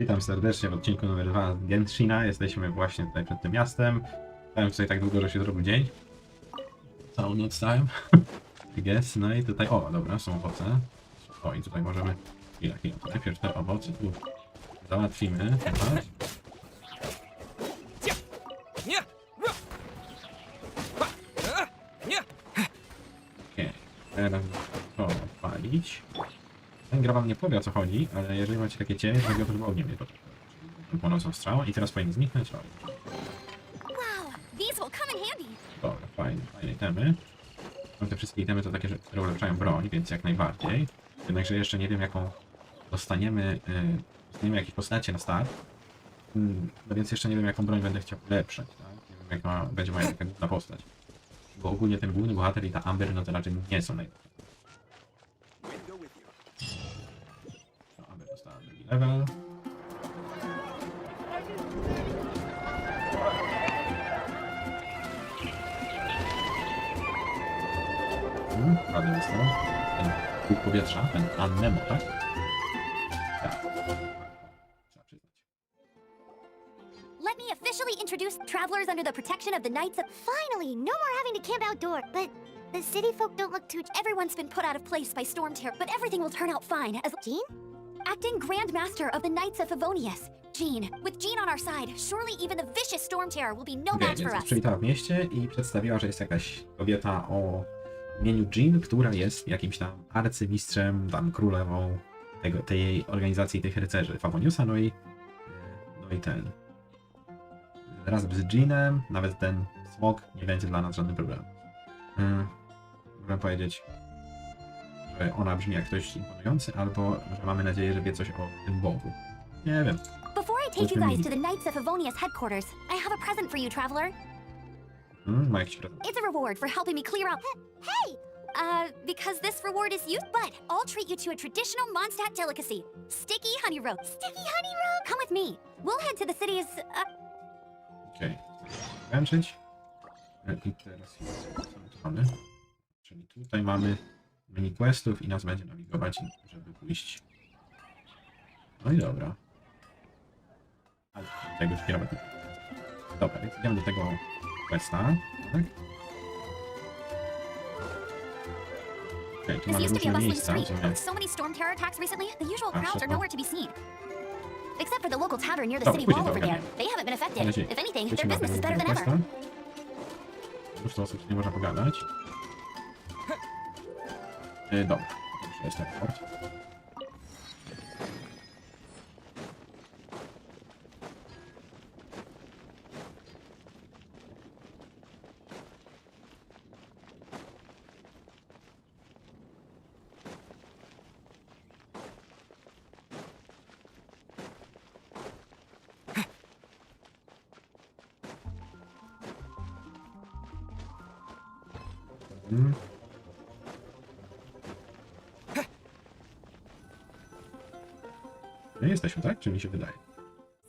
Witam serdecznie w odcinku numer 2 z Genshina. Jesteśmy właśnie tutaj przed tym miastem. Stałem tutaj tak długo, że się zrobił dzień. Całą noc stałem. I guess. No i tutaj, o dobra, są owoce. O i tutaj możemy, chwila, chwila, to najpierw te owoce tu załatwimy. Zobacz. Ten gra wam nie powie o co chodzi, ale jeżeli macie takie cienie, to chodzi o to, żeby ogniem nie potrzebować. Płonącą strzałą i teraz powinien zniknąć. O. Dobra, fajne, fajne itemy. No te wszystkie itemy to takie, że- które ulepszają broń, więc jak najbardziej. Jednakże jeszcze nie wiem jaką dostaniemy, yy, dostaniemy jakieś postacie na start. Mm, No więc jeszcze nie wiem jaką broń będę chciał ulepszać, tak? Nie wiem jaka będzie moja taka główna postać. Bo ogólnie ten główny bohater i ta Amber no to raczej nie są najlepsze. Ładny dostał. Ten powietrza, ten Annemo, tak? Let me officially introduce travelers under the protection of the Knights of. Finally, no more having to camp outdoor. But the city folk don't look too. Everyone's been put out of place by Storm Terror, but everything will turn out fine. As Jean, acting Grand Master of the Knights of Favonius. Jean, with Jean on our side, surely even the vicious Storm Terror will be no Okej, match for więc us. przywitała w mieście i przedstawiła, że jest jakaś kobieta o imieniu Jean, która jest jakimś tam arcymistrzem, tam królewą tego, tej jej organizacji, tych rycerzy Favoniusa, no i no i ten. Razem z Jeanem, nawet ten smok nie będzie dla nas żadnym problemem. Hmm, Mogę powiedzieć, że ona brzmi jak ktoś imponujący, albo że mamy nadzieję, że wie coś o tym Bogu. Nie wiem. Before I take you guys to the Knights of Favonius headquarters, I have a present for you, traveler. Hmm, ma jakiś prezent. It's a reward for helping me clear up. Hey! Uh, because this reward is used, but I'll treat you to a traditional Mondstadt delicacy sticky honey roast. Sticky honey roast? Come with me. We'll head to the city's. Uh, Okej, skończyć. I teraz jest, tu mamy? Czyli tutaj mamy mini questów i nas będzie nawigować, żeby pójść. No i dobra. Ale tego już kierować. Dobra, więc idziemy do tego questa, tak? Okej, tu mamy różne miejsca, gdzie so many storm terror attacks recently, the usual crowds are nowhere to be seen. Except for the local tavern near the city wall over there. They haven't been affected. If anything, their business is better than ever. Mnóstwo osób nie można pogadać. E, dobra, już jest teleport. No jesteśmy, tak? Czy mi się wydaje?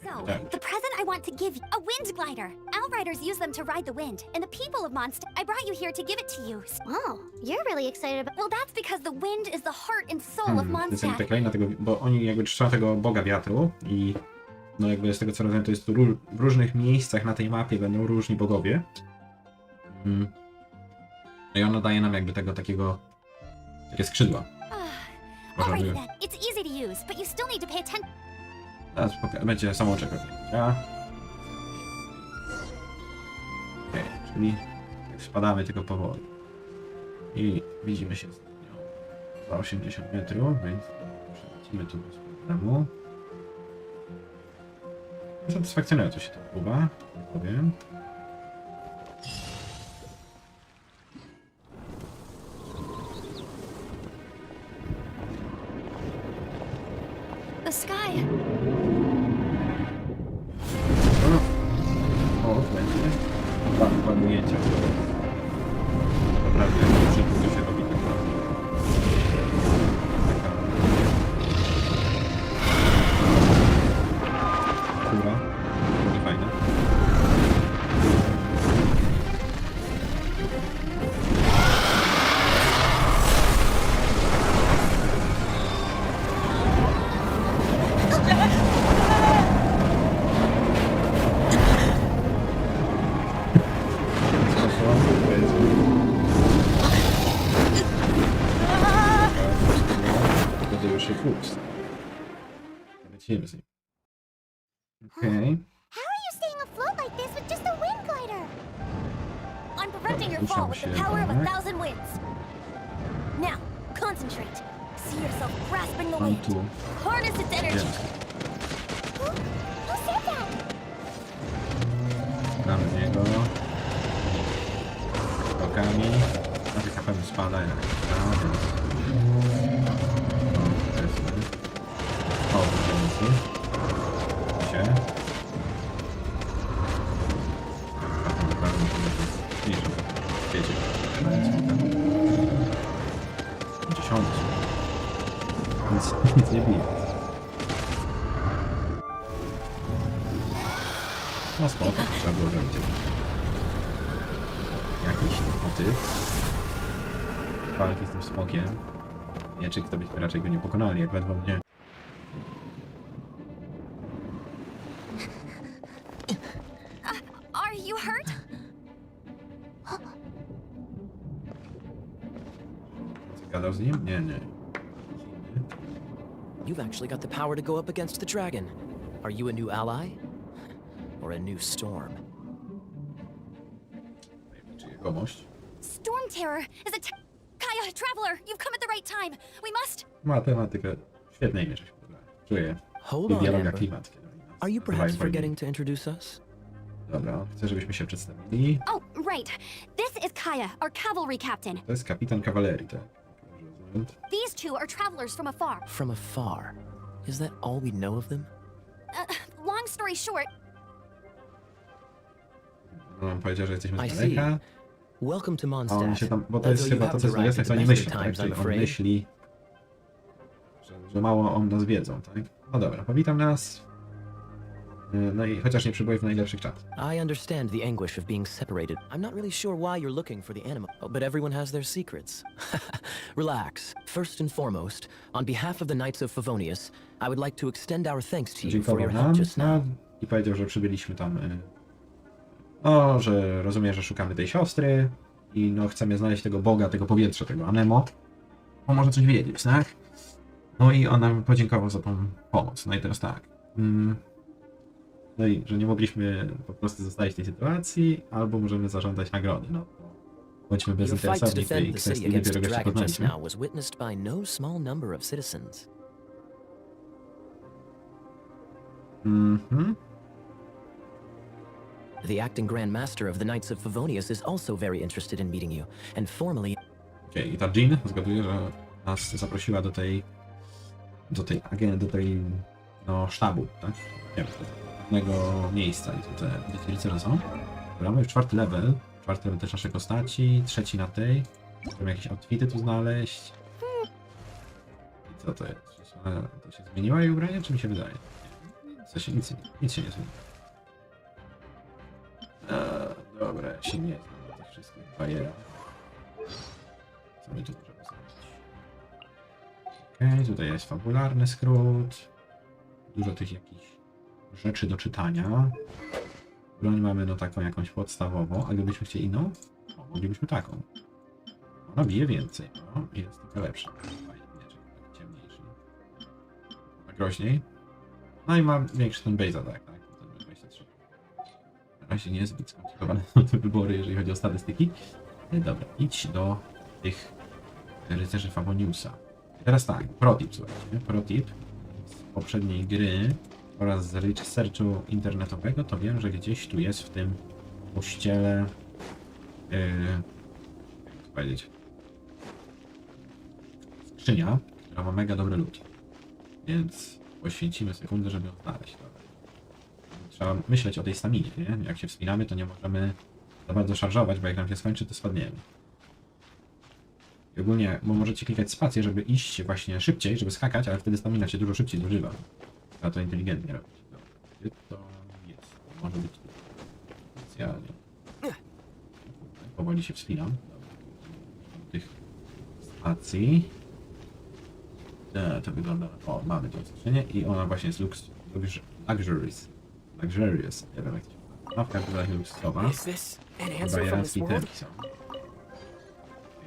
So, Tak. the present I want to give you a wind glider. Outriders use them to ride the wind, and the people of Mondstadt. I brought you here to give it to you. Oh, you're really excited about. Well, that's because the wind is the heart and soul of Hmm, to jest jakby Mondstadt. kleina tego, bo oni jakby czczą tego boga wiatru i no jakby z tego co rozumiem to jest tu ró- w różnych miejscach na tej mapie będą różni bogowie. Mm. I ona daje nam jakby tego takiego takie skrzydła. Może Alrighty by- then, it's need to pay attention. Teraz poka- będzie samouczek. Ja. Okej, czyli spadamy tylko powoli. I widzimy się z nią za 80 metrów, więc przelecimy tu bez problemu. Satysfakcjonująco się to próba, powiem. Dwa, dwa lecimy z nim. Okej. How are you staying afloat like this with just a wind glider? I'm preventing your fall with the power of a thousand winds. Now, concentrate. See yourself grasping the wind. Harness its energy. Jest. Who, who said that? Damy w niego. Skokami. Na tych na pewno spada jak tak, to jest niżej. Wiecie. Dziesiąty. Więc nic nie bije. No spoko, trzeba było zrobić jakiś motyw walki z tym smokiem. Nie, czy kto raczej go nie pokonali, jak ledwo mnie. Are you hurt? Gadał z nim? Nie, nie. You've actually got the power to go up against the dragon. Are you a new ally? Or a new storm? Jegomość? Storm Terror is a t- Kaya, traveler, you've come at the right time. We must. Matematykę świetnej mierze się podoba. Czuję. Hold on, Amber. klimat. Are you perhaps forgetting to introduce us? Dobra, chcę, żebyśmy się przedstawili. Oh, right. This is Kaya, our cavalry captain. To jest kapitan kawalerii, tak? These two are travelers from afar. From afar. Is that all we know of them? Uh, long story short, No, on powiedział, że jesteśmy I z see. daleka. Welcome to A on Mondstadt. się tam, bo to Although jest you chyba to, haven't co jest w arrived nawiasach, at co the oni best myślą, of tak? times, Czyli I'm on afraid. myśli, że, że mało o nas wiedzą, tak? No dobra, powitam nas. Y, No i chociaż nie przybyły w najlepszych czasach. I understand the anguish of being separated. I'm not really sure why you're looking for the animal, but everyone has their secrets. Relax. First and foremost, on behalf of the Knights of Favonius, I would like to extend our thanks to you for Dziękował your help nam just now. no, i powiedział, że przybyliśmy tam. y, O, że rozumie, że szukamy tej siostry i no chcemy znaleźć tego boga, tego powietrza, tego Anemo. On może coś wiedzieć, tak? No i on nam podziękował za tą pomoc. No i teraz tak. mm, No i że nie mogliśmy po prostu zostać w tej sytuacji, albo możemy zażądać nagrody. No, bądźmy to bezinteresowni w tej kwestii, dopiero the go się dragon just poznaliśmy. now was witnessed by small number of citizens. Mhm. The acting Grand Master of the Knights of Favonius is also very interested in meeting you, and formally Okej, i ta Jean zgaduję, że nas zaprosiła do tej do tej agendy, do tej no sztabu, tak? Nie wiem, do pewnego miejsca, te, gdzie ci rycerze są. Dobra, mamy już czwarty level, czwarty level też naszej postaci, trzeci na tej. Możemy jakieś outfity tu znaleźć. I co to jest? To się zmieniło jej ubranie, czy mi się wydaje? Co się, nic, nic się nie zmieniło. Dobra, się nie znam na tych wszystkich bajerach. Co my tu możemy zrobić? Okej, tutaj jest fabularny skrót. Dużo tych jakichś rzeczy do czytania. Broń mamy no taką jakąś podstawową, a gdybyśmy chcieli inną, o, moglibyśmy taką. Ona bije więcej, no jest trochę lepsza. Mieczek, taki ciemniejszy. A groźniej. No i ma większy ten base attack, tak? Ten 23. Na razie niezbyt skomplikowane są te wybory, jeżeli chodzi o statystyki. No i dobra, idź do tych rycerzy Favoniusa. Teraz tak, protip, słuchajcie. Protip z poprzedniej gry oraz z researchu internetowego, to wiem, że gdzieś tu jest w tym kościele yy, jak powiedzieć skrzynia, która ma mega dobry lód. Więc poświęcimy sekundę, żeby ją znaleźć. Trzeba myśleć o tej staminie, nie? Jak się wspinamy, to nie możemy za bardzo szarżować, bo jak nam się skończy, to spadniemy. I ogólnie, bo możecie klikać spację, żeby iść właśnie szybciej, żeby skakać, ale wtedy stamina się dużo szybciej zużywa. Trzeba to inteligentnie robić. Gdzie to jest? Może być tu. Specjalnie. Powoli się wspinam. Dobra. Tych spacji. E, to wygląda... O, mamy to oznaczenie i ona właśnie jest lux... lux- luxurious. Luxurious. Nie wiem jak to się nazywa. No, w każdym razie luksusowa. Chyba temki są.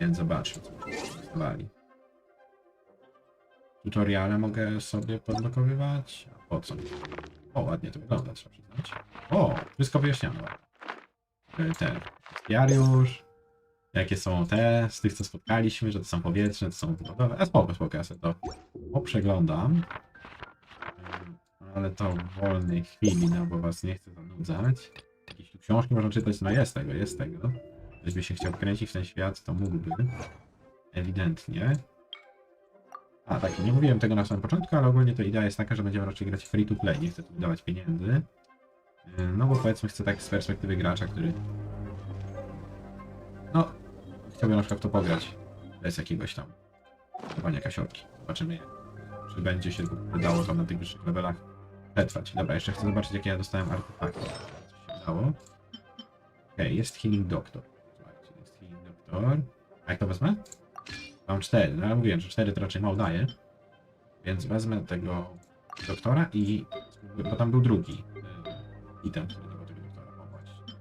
Więc zobaczmy, co myśmy dostawali. Tutoriale mogę sobie podblokowywać. A po co? O, ładnie to wygląda, trzeba przyznać. O, wszystko wyjaśnione. E, Ten diariusz. Jakie są te z tych, co spotkaliśmy, że to są powietrzne, to są wodowe. A spoko, spoko, ja sobie to poprzeglądam. Em, Ale to w wolnej chwili, no bo was nie chcę zanudzać. Jakieś tu książki można czytać, no jest tego, jest tego. Gdyby się chciał wkręcić w ten świat, to mógłby. Ewidentnie. A, tak, nie mówiłem tego na samym początku, ale ogólnie to idea jest taka, że będziemy raczej grać free to play, nie chcę tu wydawać pieniędzy. Yy, No bo powiedzmy chcę tak z perspektywy gracza, który... No, chciałbym na przykład w to pograć bez jakiegoś tam dawania kasiorki. Zobaczymy, czy będzie się wydało tam na tych wyższych levelach przetrwać. Dobra, jeszcze chcę zobaczyć, jakie ja dostałem artefakty. Coś się udało. Okej, jest Healing Doctor. Słuchajcie, jest Healing Doctor. A jak to wezmę? Mam cztery, no ale mówiłem, że cztery to raczej mało daje. Więc wezmę tego doktora i... bo tam był drugi y, item, który dawał tego doktora. Właśnie.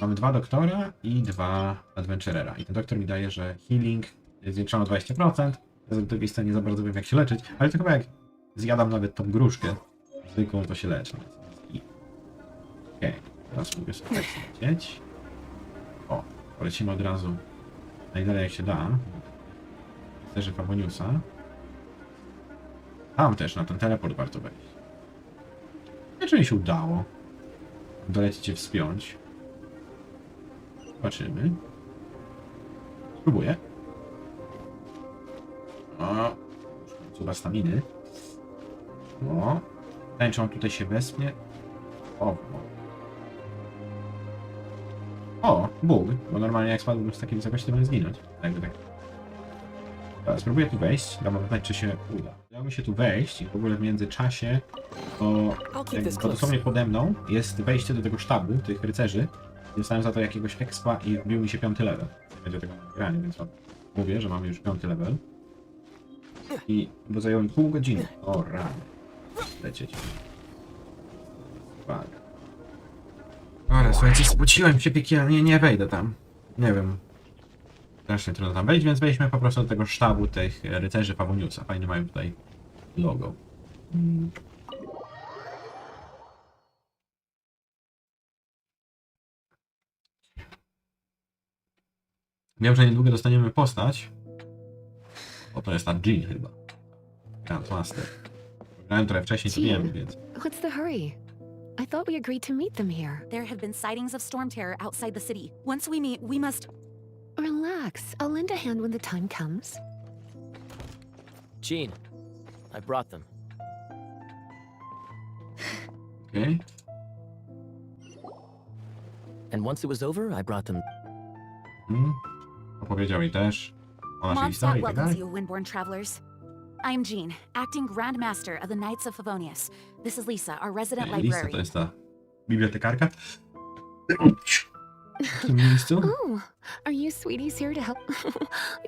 Mamy dwa doktora i dwa adventurera. I ten doktor mi daje, że healing jest zwiększony o 20%. Ja z drugiej strony nie za bardzo wiem jak się leczyć, ale to chyba jak zjadam nawet tą gruszkę zwykłą, to się leczę. Okej, teraz mogę sobie. O, polecimy od razu najdalej jak się da. Sterzy Faboniusa. Tam też na ten teleport warto wejść. Nie wiem, czy mi się udało dolecieć się wspiąć. Zobaczymy. Spróbuję. O, cuba staminy. O, on tutaj się wespnie. O. bóg, bo normalnie jak spadłbym z takiej wysokości, to bym zginąć. Jakby tak. Dobra, spróbuję tu wejść, dam pytać, czy się uda. Udało mi się tu wejść i w ogóle w międzyczasie, to bo close. dosłownie pode mną jest wejście do tego sztabu, tych rycerzy. Dostałem za to jakiegoś expa i wbił mi się piąty level. Będzie tego grania, więc mówię, że mamy już piąty level. I bo zajęło mi pół godziny. O rany. Lecieć. Uwaga. Słuchajcie, spociłem się piekielnie, nie wejdę tam. Nie wiem. Strasznie trudno tam wejść, więc wejdźmy po prostu do tego sztabu tych rycerzy Pawoniusa. Fajnie mają tutaj logo. Wiem, że niedługo dostaniemy postać. Bo to jest ta Jean chyba. Grandmaster. Grałem trochę wcześniej, to wiem, więc... What's the hurry? I thought we agreed to meet them here. There have been sightings of storm terror outside the city. Once we meet, we must. Relax. I'll lend a hand when the time comes. Gene, I brought them. okay. And once it was over, I brought them. Mm. Opowiedział mi też o naszej Mondstadt historii i tak welcomes dalej. you, Windborn travelers. I am Jean, acting Grand Master of the Knights of Favonius. This is Lisa, our resident Ej, Lisa to librarian. jest ta bibliotekarka. W miejscu Oh, are you sweeties here to help?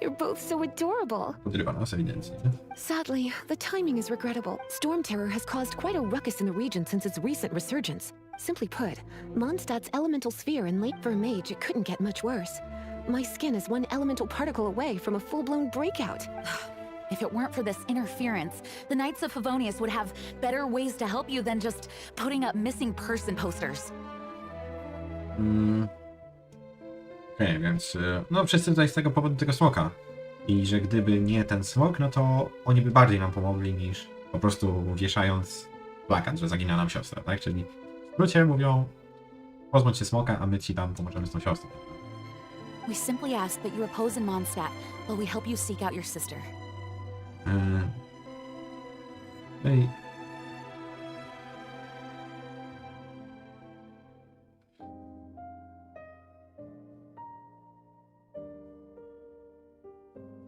You're both so adorable. podrywa nas ewidentnie. Sadly, the timing is regrettable. Storm terror has caused quite a ruckus in the region since its recent resurgence. Simply put, Mondstadt's elemental sphere in late for a mage, it couldn't get much worse. My skin is one elemental particle away from a full-blown breakout. If it weren't for this interference, the Knights of Favonius would have better ways to help you than just putting up missing person posters. Mm. Okej, więc y, no wszyscy tutaj z tego powodu tego smoka. I że gdyby nie ten smok, no to oni by bardziej nam pomogli niż po prostu wieszając plakat, że zagina nam siostra, tak? Czyli w skrócie mówią pozbądź się smoka, a my ci tam pomożemy z tą siostrą. We simply ask that you repose in Mondstadt while we help you seek out your sister. No i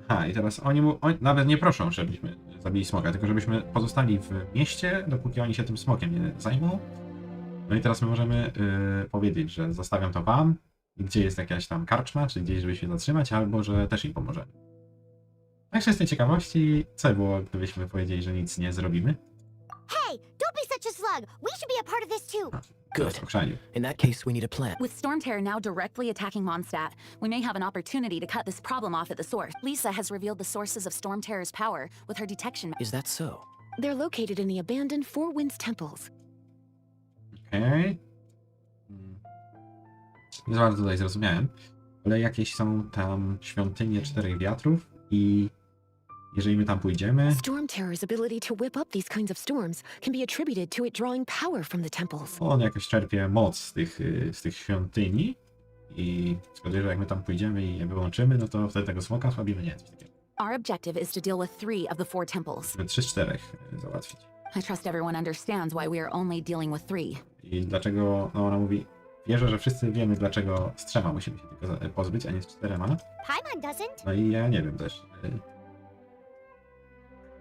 Aha, i teraz oni, mu, oni nawet nie proszą, żebyśmy zabili smoka, tylko żebyśmy pozostali w mieście, dopóki oni się tym smokiem nie zajmą. No i teraz my możemy yy, powiedzieć, że zostawiam to wam, gdzie jest jakaś tam karczma, czy gdzieś, żeby się zatrzymać, albo że też im pomożemy. Także z tej ciekawości, co by było, gdybyśmy powiedzieli, że nic nie zrobimy? Hey, don't be such a slug. We should be a part of this too. Good. w okrzaniu. In that case, we need a plan. With Storm Terror now directly attacking Mondstadt, we may have an opportunity to cut this problem off at the source. Lisa has revealed the sources of Storm Terror's power with her detection. Is that so? They're located in the abandoned Four Winds temples. Okej. Mm. Nie za bardzo tutaj zrozumiałem, ale jakieś są tam świątynie czterech wiatrów i jeżeli my tam pójdziemy, Storm Terror's ability to whip up these kinds of storms can be attributed to it drawing power from the temples. on jakoś czerpie moc z tych, y, z tych świątyni i skoro że jak my tam pójdziemy i je wyłączymy, no to wtedy tego smoka słabimy, nie, coś takiego. Our objective is to deal with three of the four temples. Musimy trzy z czterech y, załatwić. I trust everyone understands why we are only dealing with three. I dlaczego, no ona mówi, wierzę, że wszyscy wiemy, dlaczego z trzema musimy się tylko za- pozbyć, a nie z czterema. Paimon doesn't. No i ja nie wiem też. y.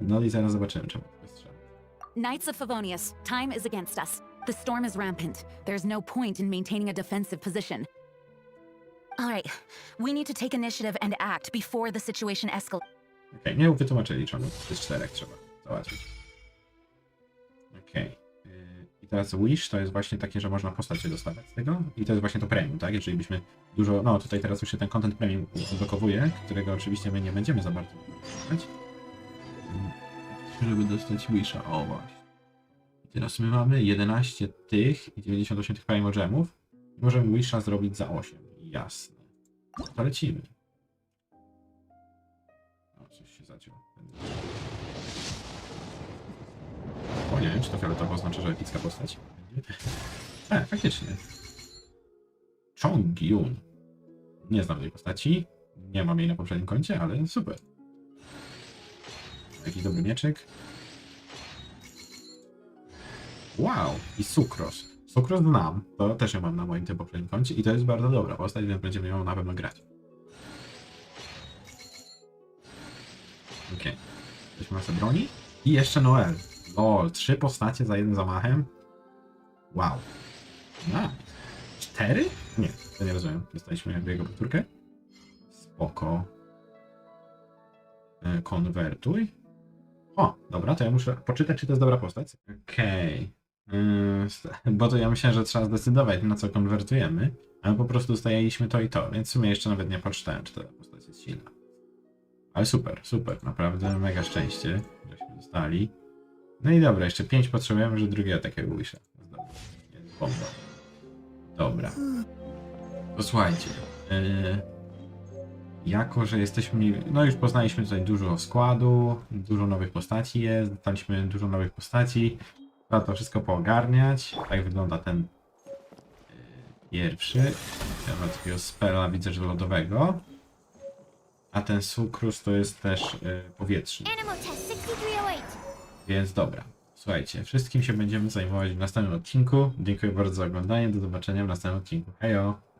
No i zaraz zobaczymy, czemu tylko z trzema. Knights of Favonius, time is against us. The storm is rampant. There's no point in maintaining a defensive position. All right, we need to take initiative and act before the situation escalates. Okej, nie wytłumaczyli, czemu z czterech trzeba załatwić. Okej. y, I teraz Wish to jest właśnie takie, że można postać się dostawać z tego. I to jest właśnie to premium, tak? Jeżeli byśmy dużo. No tutaj teraz już się ten content premium odblokowuje, którego oczywiście my nie będziemy za bardzo. Żeby dostać Wisha, o właśnie. Teraz my mamy 11 tych i 98 tych. I możemy Wisha zrobić za 8. Jasne. To lecimy. O, coś się zaciął. O, nie wiem, czy to fioletowo oznacza, że epicka postać. E, faktycznie. Chong Yun. Nie znam tej postaci. Nie mam jej na poprzednim koncie, ale super. Jakiś dobry mieczek. Wow! I Sucros. Sucros znam. To też ją mam na moim tym poprzednim koncie i to jest bardzo dobra postać, więc będziemy ją na pewno grać. Okej. Weźmy masę broni. I jeszcze Noel. O, trzy postacie za jednym zamachem. Wow. Cztery? Nie, to nie rozumiem. Dostaliśmy jakby jego powtórkę. Spoko. E, Konwertuj. O, dobra, to ja muszę poczytać, czy to jest dobra postać. Okej. Ym, st- Bo to ja myślałem, że trzeba zdecydować, na co konwertujemy, ale po prostu dostajeliśmy to i to, więc w sumie jeszcze nawet nie poczytałem, czy ta postać jest silna. Ale super, super, naprawdę mega szczęście, żeśmy dostali. No i dobra, jeszcze 5 potrzebujemy, że drugiego takiego wisha. Jest bomba. Dobra. To słuchajcie. Yy, jako, że jesteśmy. No już poznaliśmy tutaj dużo składu, dużo nowych postaci jest, dostaliśmy dużo nowych postaci. Trzeba to wszystko poogarniać. Tak wygląda ten yy, pierwszy. Ja mam takiego spela, widzę, że lodowego. A ten sukrus to jest też yy, powietrzny. 6308. Więc dobra. Słuchajcie, wszystkim się będziemy zajmować w następnym odcinku. Dziękuję bardzo za oglądanie. Do zobaczenia w następnym odcinku. Hejo!